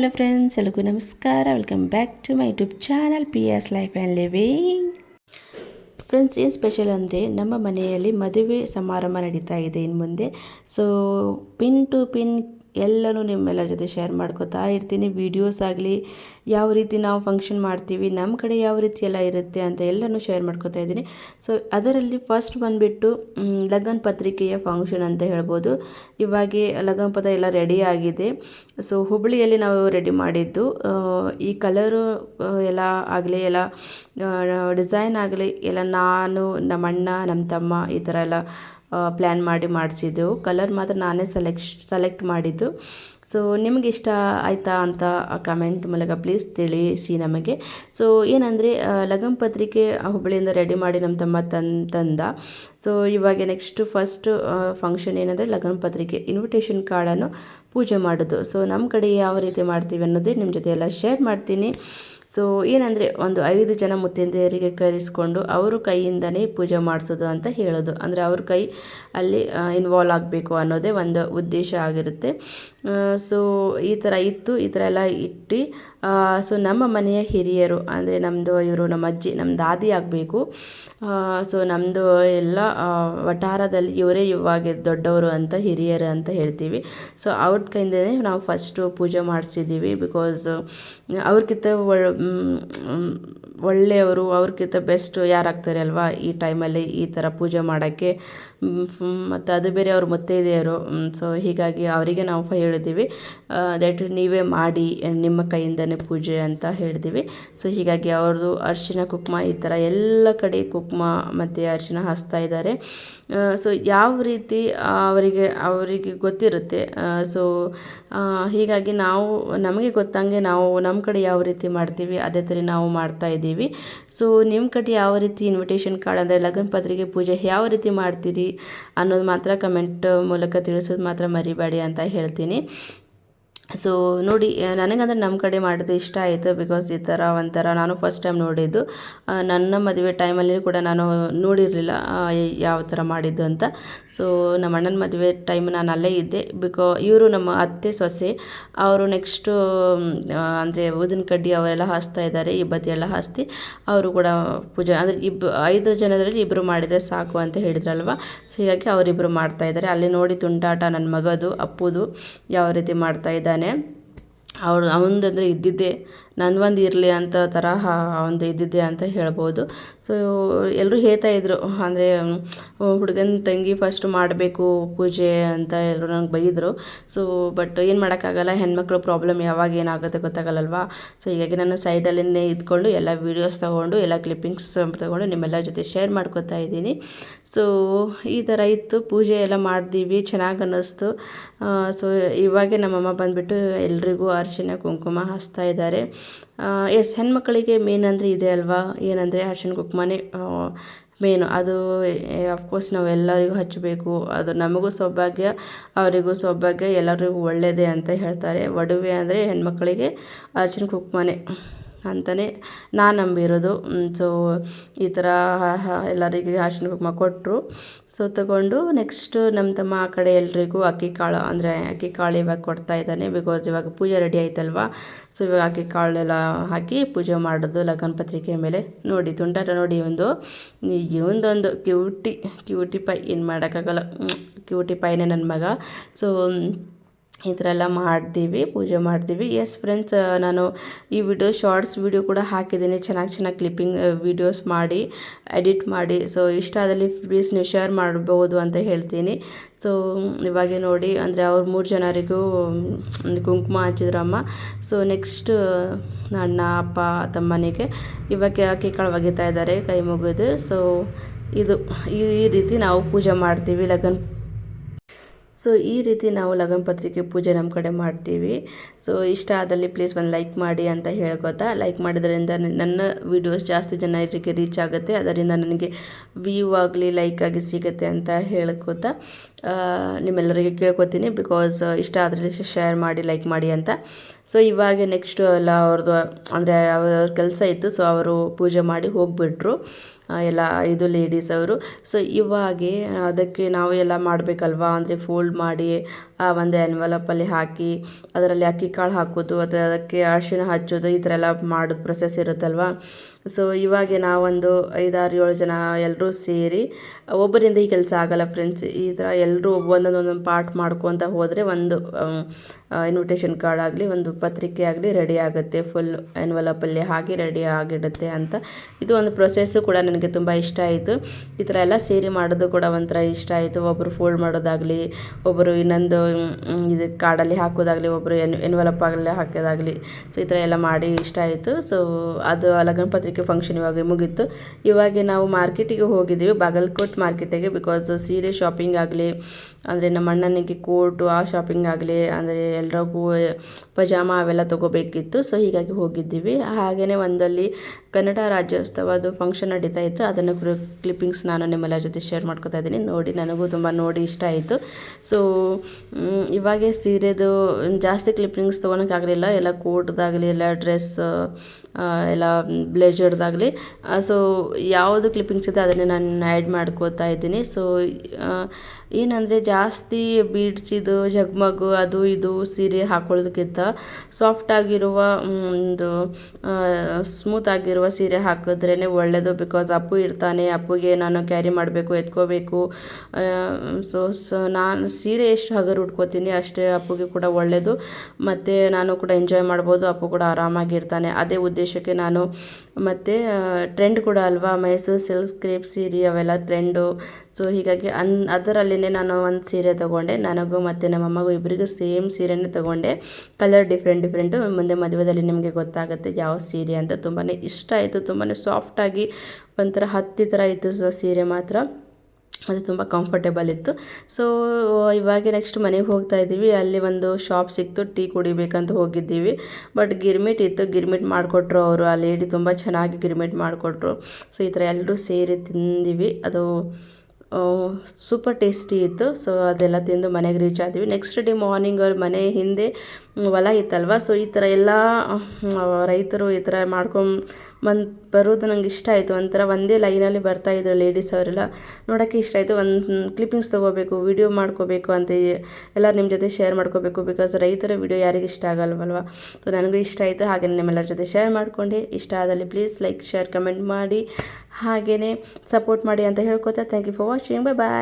Hello friends ಎಲ್ಲರಿಗೂ ನಮಸ್ಕಾರ. Welcome back to my YouTube channel P S life and living friends ಏನು special ಅಂದರೆ ನಮ್ಮ ಮನೆಯಲ್ಲಿ ಮದುವೆ ಸಮಾರಂಭ ನಡೀತಾ ಇದೆ ಇನ್ನು ಮುಂದೆ. ಸೊ ಪಿನ್ ಟು ಪಿನ್ ಎಲ್ಲನೂ ನಿಮ್ಮೆಲ್ಲರ ಜೊತೆ ಶೇರ್ ಮಾಡ್ಕೋತಾ ಇರ್ತೀನಿ. ವೀಡಿಯೋಸ್ ಆಗಲಿ ಯಾವ ರೀತಿ ನಾವು ಫಂಕ್ಷನ್ ಮಾಡ್ತೀವಿ ನಮ್ಮ ಕಡೆ ಯಾವ ರೀತಿ ಎಲ್ಲ ಇರುತ್ತೆ ಅಂತ ಎಲ್ಲನೂ ಶೇರ್ ಮಾಡ್ಕೋತಾ ಇದ್ದೀನಿ. ಸೊ ಅದರಲ್ಲಿ ಫಸ್ಟ್ ಬಂದುಬಿಟ್ಟು ಲಗನ್ ಪತ್ರಿಕೆಯ ಫಂಕ್ಷನ್ ಅಂತ ಹೇಳ್ಬೋದು. ಇವಾಗೆ ಲಗ್ನ ಪದ ಎಲ್ಲ ರೆಡಿ ಆಗಿದೆ. ಸೊ ಹುಬ್ಬಳ್ಳಿಯಲ್ಲಿ ನಾವು ರೆಡಿ ಮಾಡಿದ್ದು ಈ ಕಲರು ಎಲ್ಲ ಆಗಲಿ, ಎಲ್ಲ ಡಿಸೈನ್ ಆಗಲಿ, ಎಲ್ಲ ನಾನು ನಮ್ಮ ಅಣ್ಣ ನಮ್ಮ ತಮ್ಮ ಈ ಥರ ಎಲ್ಲ ಪ್ಲ್ಯಾನ್ ಮಾಡಿ ಮಾಡಿಸಿದ್ದೆವು ಕಲರ್ ಮಾತ್ರ ನಾನೇ ಸೆಲೆಕ್ಷ್ ಸೆಲೆಕ್ಟ್ ಮಾಡಿದ್ದು. ಸೊ ನಿಮಗೆ ಇಷ್ಟ ಆಯಿತಾ ಅಂತ ಕಮೆಂಟ್ ಮೂಲಕ ಪ್ಲೀಸ್ ತಿಳಿಸಿ ನಮಗೆ. ಸೊ ಏನಂದರೆ ಲಗನ್ ಪತ್ರಿಕೆ ಹುಬ್ಬಳ್ಳಿಯಿಂದ ರೆಡಿ ಮಾಡಿ ನಮ್ಮ ತಮ್ಮ ತನ್, ತಂದ. ಸೊ ಇವಾಗ ನೆಕ್ಸ್ಟು ಫಸ್ಟ್ ಫಂಕ್ಷನ್ ಏನಂದರೆ ಲಗನ್ ಪತ್ರಿಕೆ ಇನ್ವಿಟೇಷನ್ ಕಾರ್ಡನ್ನು ಪೂಜೆ ಮಾಡೋದು. ಸೊ ನಮ್ಮ ಕಡೆ ಯಾವ ರೀತಿ ಮಾಡ್ತೀವಿ ಅನ್ನೋದೇ ನಿಮ್ಮ ಜೊತೆ ಎಲ್ಲ ಶೇರ್ ಮಾಡ್ತೀನಿ. ಸೊ ಏನಂದರೆ ಒಂದು ಐದು ಜನ ಮುತ್ತೈದೆಯರಿಗೆ ಕರೆಸ್ಕೊಂಡು ಅವರು ಕೈಯಿಂದನೇ ಪೂಜೆ ಮಾಡಿಸೋದು ಅಂತ ಹೇಳೋದು. ಅಂದರೆ ಅವ್ರ ಕೈ ಅಲ್ಲಿ ಇನ್ವಾಲ್ವ್ ಆಗಬೇಕು ಅನ್ನೋದೇ ಒಂದು ಉದ್ದೇಶ ಆಗಿರುತ್ತೆ. ಸೊ ಈ ಥರ ಇತ್ತು. ಈ ಥರ ಎಲ್ಲ ಇಟ್ಟು ಸೊ ನಮ್ಮ ಮನೆಯ ಹಿರಿಯರು, ಅಂದರೆ ನಮ್ಮದು ಇವರು ನಮ್ಮ ಅಜ್ಜಿ ನಮ್ಮ ದಾದಿ ಆಗಬೇಕು. ಸೊ ನಮ್ಮದು ಎಲ್ಲ ವಠಾರದಲ್ಲಿ ಇವರೇ ಇವಾಗ ದೊಡ್ಡವರು ಅಂತ ಹಿರಿಯರು ಅಂತ ಹೇಳ್ತೀವಿ. ಸೊ ಅವ್ರ ಕೈಯಿಂದನೇ ನಾವು ಫಸ್ಟು ಪೂಜೆ ಮಾಡಿಸಿದ್ದೀವಿ ಬಿಕಾಸ್ ಒಳ್ಳೆ ಒಳ್ಳೆಯವರು ಅವ್ರಿಗಿಂತ ಬೆಸ್ಟ್ ಯಾರಾಗ್ತಾರೆ ಅಲ್ವಾ ಈ ಟೈಮಲ್ಲಿ ಈ ಥರ ಪೂಜೆ ಮಾಡೋಕ್ಕೆ. ಮತ್ತು ಅದು ಬೇರೆ ಅವ್ರ ಮುತ್ತೈದೆಯರು. ಸೊ ಹೀಗಾಗಿ ಅವರಿಗೆ ನಾವು ಹೇಳಿದ್ದೀವಿ ದಟ್ ನೀವೇ ಮಾಡಿ, ನಿಮ್ಮ ಕೈಯಿಂದನೇ ಪೂಜೆ ಅಂತ ಹೇಳ್ತೀವಿ. ಸೊ ಹೀಗಾಗಿ ಅವ್ರದ್ದು ಅರಿಶಿನ, ಕುಕ್ಮ ಈ ಥರ ಎಲ್ಲ ಕಡೆ ಕುಕ್ಮ ಮತ್ತು ಅರಿಶಿನ ಹಚ್ತಾ ಇದ್ದಾರೆ. ಸೊ ಯಾವ ರೀತಿ ಅವರಿಗೆ ಅವರಿಗೆ ಗೊತ್ತಿರುತ್ತೆ? ಸೊ ಹೀಗಾಗಿ ನಾವು, ನಮಗೆ ಗೊತ್ತಂಗೆ ನಾವು ನಮ್ಮ ಕಡೆ ಯಾವ ರೀತಿ ಮಾಡ್ತೀವಿ, ಅದೇ ಥರ ನಾವು ಮಾಡ್ತಾ ಇದ್ದೀವಿ. ಸೊ ನಿಮ್ಮ ಕಡೆ ಯಾವ ರೀತಿ ಇನ್ವಿಟೇಷನ್ ಕಾರ್ಡ್ ಅಂದರೆ ಲಗ್ನ ಪತ್ರಿಕೆ ಪೂಜೆ ಯಾವ ರೀತಿ ಮಾಡ್ತೀರಿ ಅನ್ನೋದು ಮಾತ್ರ ಕಮೆಂಟ್ ಮೂಲಕ ತಿಳಿಸೋದು ಮಾತ್ರ ಮರಿಬೇಡಿ ಅಂತ ಹೇಳ್ತೀನಿ. ಸೊ ನೋಡಿ ನನಗಂದ್ರೆ ನಮ್ಮ ಕಡೆ ಮಾಡೋದು ಇಷ್ಟ ಆಯಿತು ಬಿಕಾಸ್ ಈ ಥರ ಒಂಥರ ನಾನು ಫಸ್ಟ್ ಟೈಮ್ ನೋಡಿದ್ದು. ನನ್ನ ಮದುವೆ ಟೈಮಲ್ಲಿ ಕೂಡ ನಾನು ನೋಡಿರಲಿಲ್ಲ ಯಾವ ಥರ ಮಾಡಿದ್ದು ಅಂತ. ಸೊ ನಮ್ಮ ಅಣ್ಣನ ಮದುವೆ ಟೈಮ್ ನಾನು ಅಲ್ಲೇ ಇದ್ದೆ. ಬಿಕಾ ಇವರು ನಮ್ಮ ಅತ್ತೆ ಸೊಸೆ, ಅವರು ನೆಕ್ಸ್ಟು ಅಂದರೆ ಊದಿನ ಕಡ್ಡಿ ಅವರೆಲ್ಲ ಹಾಸ್ತಾ ಇದ್ದಾರೆ ಇಬ್ಬತ್ತಿ ಬತ್ತಿ ಎಲ್ಲ ಹಾಸ್ತಿ. ಅವರು ಕೂಡ ಪೂಜೆ, ಅಂದರೆ ಇಬ್ಬ ಐದು ಜನದಲ್ಲಿ ಇಬ್ಬರು ಮಾಡಿದರೆ ಸಾಕು ಅಂತ ಹೇಳಿದ್ರಲ್ವ? ಸೊ ಹೀಗಾಗಿ ಅವರಿಬ್ಬರು ಮಾಡ್ತಾ ಇದ್ದಾರೆ. ಅಲ್ಲಿ ನೋಡಿ ತುಂಟಾಟ ನನ್ನ ಮಗದು, ಅಪ್ಪುದು, ಯಾವ ರೀತಿ ಮಾಡ್ತಾ ಇದ್ದಾನೆ ಅವ್ರು ಅವನದಂದರೆ ಇದ್ದಿದ್ದೆ ಒಂದು ಇರಲಿ ಅಂತ ಥರ ಒಂದು ಇದ್ದಿದ್ದೆ ಅಂತ ಹೇಳ್ಬೋದು. ಸೊ ಎಲ್ಲರೂ ಹೇಳ್ತಾ ಇದ್ರು. ಅಂದರೆ ಹುಡುಗನ ತಂಗಿ ಫಸ್ಟ್ ಮಾಡಬೇಕು ಪೂಜೆ ಅಂತ ಎಲ್ಲರೂ ನಂಗೆ ಬೈದರು. ಸೊ ಬಟ್ ಏನು ಮಾಡೋಕ್ಕಾಗಲ್ಲ, ಹೆಣ್ಮಕ್ಳು ಪ್ರಾಬ್ಲಮ್ ಯಾವಾಗ ಏನಾಗುತ್ತೆ ಗೊತ್ತಾಗಲ್ಲವಾ ಸೊ ಹೀಗಾಗಿ ನಾನು ಸೈಡಲ್ಲೇ ಇದ್ಕೊಂಡು ಎಲ್ಲ ವೀಡಿಯೋಸ್ ತೊಗೊಂಡು, ಎಲ್ಲ ಕ್ಲಿಪ್ಪಿಂಗ್ಸ್ ತೊಗೊಂಡು ನಿಮ್ಮೆಲ್ಲರ ಜೊತೆ ಶೇರ್ ಮಾಡ್ಕೊತಾ ಇದ್ದೀನಿ. ಸೊ ಈ ಥರ ಇತ್ತು. ಪೂಜೆ ಎಲ್ಲ ಮಾಡಿದ್ವಿ. ಚೆನ್ನಾಗಿ ಅನ್ನಿಸ್ತು. ಸೊ ಇವಾಗೆ ನಮ್ಮಮ್ಮ ಬಂದುಬಿಟ್ಟು ಎಲ್ರಿಗೂ ಅರ್ಶಿನ ಕುಂಕುಮ ಹಚ್ತಾ ಇದ್ದಾರೆ. ಎಸ್, ಹೆಣ್ಮಕ್ಳಿಗೆ ಮೇನ್ ಅಂದರೆ ಇದೆ ಅಲ್ವಾ? ಏನಂದರೆ ಕುಕ್ ಕುಂಕುಮನೇ ಮೇನು ಅದು ಅಫ್ಕೋರ್ಸ್ ನಾವು ಎಲ್ಲರಿಗೂ ಹಚ್ಚಬೇಕು. ಅದು ನಮಗೂ ಸೌಭಾಗ್ಯ, ಅವರಿಗೂ ಸೌಭಾಗ್ಯ, ಎಲ್ಲರಿಗೂ ಒಳ್ಳೆಯದೇ ಅಂತ ಹೇಳ್ತಾರೆ. ಒಡವೆ ಅಂದರೆ ಹೆಣ್ಮಕ್ಳಿಗೆ ಅರ್ಶಿನ ಕುಂಕುಮನೇ. ಅಂತಲೇ ನಾನು ನಂಬಿರೋದು. ಸೊ ಈ ಥರ ಎಲ್ಲರಿಗೆ ಅರ್ಶಿನ ಕುಂಕುಮ ಕೊಟ್ಟರು ಸೊ ತಗೊಂಡು ನೆಕ್ಸ್ಟ್ ನಮ್ಮ ತಮ್ಮ ಆ ಕಡೆ ಎಲ್ರಿಗೂ ಅಕ್ಕಿ ಕಾಳು, ಅಂದರೆ ಅಕ್ಕಿ ಕಾಳು ಇವಾಗ ಕೊಡ್ತಾ ಇದ್ದಾನೆ. ಬಿಕಾಸ್ ಇವಾಗ ಪೂಜೆ ರೆಡಿ ಆಯ್ತಲ್ವಾ? ಸೊ ಇವಾಗ ಅಕ್ಕಿ ಕಾಳೆಲ್ಲ ಹಾಕಿ ಪೂಜೆ ಮಾಡೋದು, ಲಗ್ನ ಪತ್ರಿಕೆ ಮೇಲೆ ನೋಡಿ ತುಂಟಾಟ ನೋಡಿ ಒಂದು ಇವೊಂದೊಂದು ಕ್ಯೂಟಿ ಕ್ಯೂಟಿ ಪೈ ಏನು ಮಾಡೋಕ್ಕಾಗಲ್ಲ. ಕ್ಯೂಟಿ ಪೈನೇ ನನ್ನ ಮಗ. ಸೊ ಈ ಥರ ಎಲ್ಲ ಮಾಡ್ತೀವಿ ಪೂಜೆ ಮಾಡ್ತೀವಿ ಎಸ್ ಫ್ರೆಂಡ್ಸ್ ನಾನು ಈ ವಿಡಿಯೋ ಶಾರ್ಟ್ಸ್ ವಿಡಿಯೋ ಕೂಡ ಹಾಕಿದ್ದೀನಿ. ಚೆನ್ನಾಗಿ ಚೆನ್ನಾಗಿ ಕ್ಲಿಪ್ಪಿಂಗ್ ವಿಡಿಯೋಸ್ ಮಾಡಿ ಎಡಿಟ್ ಮಾಡಿ. ಸೊ ಇಷ್ಟ ಆದಲ್ಲಿ ಪ್ಲೀಸ್ ನೀವು ಶೇರ್ ಮಾಡ್ಬೋದು ಅಂತ ಹೇಳ್ತೀನಿ. ಸೊ ಇವಾಗೆ ನೋಡಿ, ಅಂದರೆ ಅವ್ರು ಮೂರು ಜನರಿಗೂ ಕುಂಕುಮ ಹಚ್ಚಿದ್ರಮ್ಮ ಸೊ ನೆಕ್ಸ್ಟ್ ಅಣ್ಣ, ಅಪ್ಪ, ತಮ್ಮನಿಗೆ ಇವಾಗ ಕಾಳು ಒಗಿತಾ ಇದ್ದಾರೆ, ಕೈ ಮುಗಿದು. ಸೊ ಇದು, ಈ ರೀತಿ ನಾವು ಪೂಜೆ ಮಾಡ್ತೀವಿ, ಲಗ್ನ ಸೊ ಈ ರೀತಿ ನಾವು ಲಗನ್ ಪತ್ರಿಕೆ ಪೂಜೆ ನಮ್ಮ ಕಡೆ ಮಾಡ್ತೀವಿ. ಸೊ ಇಷ್ಟ ಆದಲ್ಲಿ ಪ್ಲೀಸ್ ಒಂದು ಲೈಕ್ ಮಾಡಿ ಅಂತ ಹೇಳ್ಕೊತಾ. ಲೈಕ್ ಮಾಡಿದ್ರಿಂದ ನನ್ನ ವೀಡಿಯೋಸ್ ಜಾಸ್ತಿ ಜನರಿಗೆ ರೀಚ್ ಆಗುತ್ತೆ. ಅದರಿಂದ ನನಗೆ ವ್ಯೂ ಆಗಲಿ ಲೈಕ್ ಆಗಿ ಸಿಗುತ್ತೆ ಅಂತ ಹೇಳ್ಕೊತಾ. ನಿಮ್ಮೆಲ್ಲರಿಗೆ ಕೇಳ್ಕೊತೀನಿ. ಬಿಕಾಸ್ ಇಷ್ಟ ಆದರೆ ಶೇರ್ ಮಾಡಿ ಲೈಕ್ ಮಾಡಿ ಅಂತ. ಸೊ ಇವಾಗ ನೆಕ್ಸ್ಟು ಎಲ್ಲ ಅವ್ರದ್ದು ಅಂದರೆ ಅವ್ರ ಕೆಲಸ ಇತ್ತು. ಸೊ ಅವರು ಪೂಜೆ ಮಾಡಿ ಹೋಗಿಬಿಟ್ರು. ಎಲ್ಲ ಐದು ಲೇಡೀಸ್ ಅವರು. ಸೊ ಇವಾಗೆ ಅದಕ್ಕೆ ನಾವು ಎಲ್ಲ ಮಾಡಬೇಕಲ್ವಾ? ಅಂದರೆ ಫೋಲ್ಡ್ ಮಾಡಿ ಆ ಒಂದು ಎನ್ವಲಪಲ್ಲಿ ಹಾಕಿ, ಅದರಲ್ಲಿ ಅಕ್ಕಿ ಕಾಳು ಹಾಕೋದು, ಅದು ಅದಕ್ಕೆ ಅರಿಶಿನ ಹಚ್ಚೋದು, ಈ ಥರ ಎಲ್ಲ ಮಾಡೋದು ಪ್ರೊಸೆಸ್ ಇರುತ್ತಲ್ವ? ಸೊ ಇವಾಗ ನಾವೊಂದು ಐದಾರು ಏಳು ಜನ ಎಲ್ಲರೂ ಸೇರಿ, ಒಬ್ಬರಿಂದ ಈ ಕೆಲಸ ಆಗಲ್ಲ ಫ್ರೆಂಡ್ಸ್ ಈ ಥರ ಎಲ್ಲರೂ ಒಂದೊಂದೊಂದೊಂದು ಪಾರ್ಟ್ ಮಾಡ್ಕೊತ ಹೋದರೆ ಒಂದು ಇನ್ವಿಟೇಷನ್ ಕಾರ್ಡ್ ಆಗಲಿ, ಒಂದು ಪತ್ರಿಕೆ ಆಗಲಿ ರೆಡಿ ಆಗುತ್ತೆ ಫುಲ್ ಎನ್ವಲಪಲ್ಲಿ ಹಾಕಿ ರೆಡಿ ಆಗಿಡುತ್ತೆ ಅಂತ. ಇದು ಒಂದು ಪ್ರೊಸೆಸ್ಸು ಕೂಡ ನನಗೆ ತುಂಬ ಇಷ್ಟ ಆಯಿತು. ಈ ಥರ ಎಲ್ಲ ಸೇರಿ ಮಾಡೋದು ಕೂಡ ಒಂಥರ ಇಷ್ಟ ಆಯಿತು. ಒಬ್ಬರು ಫೋಲ್ಡ್ ಮಾಡೋದಾಗಲಿ ಒಬ್ಬರು ಇನ್ನೊಂದು ಇದು ಕಾಡಲ್ಲಿ ಹಾಕೋದಾಗಲಿ ಒಬ್ಬರು ಎನ್ ಎನ್ವಲಪ್ ಆಗಲಿ, ಹಾಕೋದಾಗಲಿ ಸೊ ಈ ಥರ ಎಲ್ಲ ಮಾಡಿ ಇಷ್ಟ ಆಯಿತು. ಸೊ ಅದು ಲಗ್ನ ಪತ್ರಿಕೆ ಫಂಕ್ಷನ್ ಇವಾಗ ಮುಗೀತು. ಇವಾಗ ನಾವು ಮಾರ್ಕೆಟಿಗೆ ಹೋಗಿದ್ದೀವಿ ಬಾಗಲ್ಕೋಟ್ ಮಾರ್ಕೆಟಿಗೆ ಬಿಕಾಸ್ ಸೀರೆ ಶಾಪಿಂಗ್ ಆಗಲಿ ಅಂದರೆ ನಮ್ಮ ಅಣ್ಣನಿಗೆ ಕೋಟು, ಆ ಶಾಪಿಂಗ್ ಆಗಲಿ, ಅಂದರೆ ಎಲ್ರಿಗೂ ಪಜಾಮ ಅವೆಲ್ಲ ತೊಗೋಬೇಕಿತ್ತು. ಸೊ ಹೀಗಾಗಿ ಹೋಗಿದ್ದೀವಿ. ಹಾಗೆಯೇ ಒಂದಲ್ಲಿ ಕನ್ನಡ ರಾಜ್ಯೋತ್ಸವದ ಫಂಕ್ಷನ್ ನಡೀತಾ ಇತ್ತು. ಅದನ್ನು ಕ್ಲಿಪ್ಪಿಂಗ್ಸ್ ನಾನು ನಿಮ್ಮೆಲ್ಲ ಜೊತೆ ಶೇರ್ ಮಾಡ್ಕೊತಾ ಇದ್ದೀನಿ. ನೋಡಿ, ನನಗೂ ತುಂಬ ನೋಡಿ ಇಷ್ಟ ಆಯಿತು. ಸೊ ಇವಾಗೆ ಸೀರೆದು ಜಾಸ್ತಿ ಕ್ಲಿಪ್ಪಿಂಗ್ಸ್ ತೊಗೊಳಕ್ಕಾಗಲಿಲ್ಲ ಎಲ್ಲ ಕೋಟ್ದಾಗಲಿ, ಎಲ್ಲ ಡ್ರೆಸ್ ಎಲ್ಲ ಬ್ಲೇಜರ್ದಾಗಲಿ ಸೊ ಯಾವುದು ಕ್ಲಿಪ್ಪಿಂಗ್ಸ್ ಇದೆ ಅದನ್ನೇ ನಾನು ಆ್ಯಡ್ ಮಾಡ್ಕೋತಾ ಇದ್ದೀನಿ. ಸೊ ಏನಂದರೆ ಜಾಸ್ತಿ ಬೀಡ್ಸಿದ್ದು ಜಗ್ಮಗ್, ಅದು ಇದು ಸೀರೆ ಹಾಕೊಳ್ಳೋದಕ್ಕಿಂತ ಸಾಫ್ಟ್ ಆಗಿರುವ ಒಂದು ಸ್ಮೂತ್ ಆಗಿರುವ ಸೀರೆ ಹಾಕಿದ್ರೇ ಒಳ್ಳೆಯದು ಬಿಕಾಸ್ ಅಪ್ಪು ಇರ್ತಾನೆ, ಅಪ್ಪುಗೆ ನಾನು ಕ್ಯಾರಿ ಮಾಡಬೇಕು, ಎತ್ಕೋಬೇಕು. ಸೊ ಸೊ ನಾನು ಸೀರೆ ಎಷ್ಟು ಹಗರು ಉಟ್ಕೋತೀನಿ ಅಷ್ಟೇ ಅಪ್ಪುಗೆ ಕೂಡ ಒಳ್ಳೆಯದು ಮತ್ತು ನಾನು ಕೂಡ ಎಂಜಾಯ್ ಮಾಡ್ಬೋದು, ಅಪ್ಪು ಕೂಡ ಆರಾಮಾಗಿರ್ತಾನೆ. ಅದೇ ಉದ್ದೇಶಕ್ಕೆ ನಾನು ಮತ್ತು ಟ್ರೆಂಡ್ ಕೂಡ ಅಲ್ವಾ? ಮೈಸೂರು ಸಿಲ್ಕ್ ಕ್ರೇಪ್ ಸೀರೆ ಅವೆಲ್ಲ ಟ್ರೆಂಡು ಸೊ ಹೀಗಾಗಿ ಅನ್, ಅದರಲ್ಲಿನೇ ನಾನು ಒಂದು ಸೀರೆ ತೊಗೊಂಡೆ. ನನಗೂ ಮತ್ತು ನಮ್ಮಮ್ಮಗೂ ಇಬ್ಬರಿಗೂ ಸೇಮ್ ಸೀರೆನೇ ತೊಗೊಂಡೆ. ಕಲರ್ ಡಿಫ್ರೆಂಟ್ ಡಿಫ್ರೆಂಟು ಮುಂದೆ ಮದುವೆದಲ್ಲಿ ನಿಮಗೆ ಗೊತ್ತಾಗುತ್ತೆ ಯಾವ ಸೀರೆ ಅಂತ. ತುಂಬಾ ಇಷ್ಟ ಆಯಿತು. ತುಂಬಾ ಸಾಫ್ಟಾಗಿ ಒಂಥರ ಹತ್ತಿ ಥರ ಇತ್ತು ಸೊ, ಸೀರೆ ಮಾತ್ರ. ಅದು ತುಂಬ ಕಂಫರ್ಟೇಬಲ್ ಇತ್ತು. ಸೊ ಇವಾಗ ನೆಕ್ಸ್ಟ್ ಮನೆಗೆ ಹೋಗ್ತಾ ಇದ್ದೀವಿ. ಅಲ್ಲಿ ಒಂದು ಶಾಪ್ ಸಿಕ್ತು. ಟೀ ಕುಡಿಬೇಕಂತ ಹೋಗಿದ್ದೀವಿ. ಬಟ್ ಗಿರ್ಮಿಟ್ ಇತ್ತು. ಗಿರ್ಮಿಟ್ ಮಾಡಿಕೊಟ್ರು ಅವರು. ಆ ಲೇಡಿ ತುಂಬ ಚೆನ್ನಾಗಿ ಗಿರ್ಮಿಟ್ ಮಾಡಿಕೊಟ್ರು. ಸೊ ಈ ಥರ ಎಲ್ಲರೂ ಸೇರಿ ತಿಂದೀವಿ. ಅದು ಸೂಪರ್ ಟೇಸ್ಟಿ ಇತ್ತು. ಸೊ ಅದೆಲ್ಲ ತಿಂದು ಮನೆಗೆ ರೀಚ್ ಆದ್ವಿ. ನೆಕ್ಸ್ಟ್ ಡೇ ಮಾರ್ನಿಂಗ್ ಮನೆ ಹಿಂದೆ ಹೊಲ ಇತ್ತಲ್ವ? ಸೊ ಈ ಥರ ಎಲ್ಲ ರೈತರು ಈ ಥರ ಮಾಡ್ಕೊಂಡು ಬರೋದು ನಂಗೆ ಇಷ್ಟ ಆಯಿತು. ಒಂಥರ ಒಂದೇ ಲೈನಲ್ಲಿ ಬರ್ತಾಯಿದ್ರು ಲೇಡೀಸ್ ಅವರೆಲ್ಲ. ನೋಡೋಕ್ಕೆ ಇಷ್ಟ ಆಯಿತು. ಒಂದು ಕ್ಲಿಪ್ಪಿಂಗ್ಸ್ ತೊಗೋಬೇಕು ವಿಡಿಯೋ ಮಾಡ್ಕೋಬೇಕು ಅಂತ ಎಲ್ಲ ನಿಮ್ಮ ಜೊತೆ ಶೇರ್ ಮಾಡ್ಕೋಬೇಕು ಬಿಕಾಸ್ ರೈತರ ವಿಡಿಯೋ ಯಾರಿಗೆ ಇಷ್ಟ ಆಗಲ್ವಲ್ವ? ಸೊ ನನಗೂ ಇಷ್ಟ ಆಯಿತು. ಹಾಗೆ ನಿಮ್ಮೆಲ್ಲರ ಜೊತೆ ಶೇರ್ ಮಾಡ್ಕೊಂಡು. ಇಷ್ಟ ಆದಲ್ಲಿ ಪ್ಲೀಸ್ ಲೈಕ್ ಶೇರ್ ಕಮೆಂಟ್ ಮಾಡಿ. ಹಾಗೆಯೇ ಸಪೋರ್ಟ್ ಮಾಡಿ ಅಂತ ಹೇಳ್ಕೊತಾ thank you for watching bye bye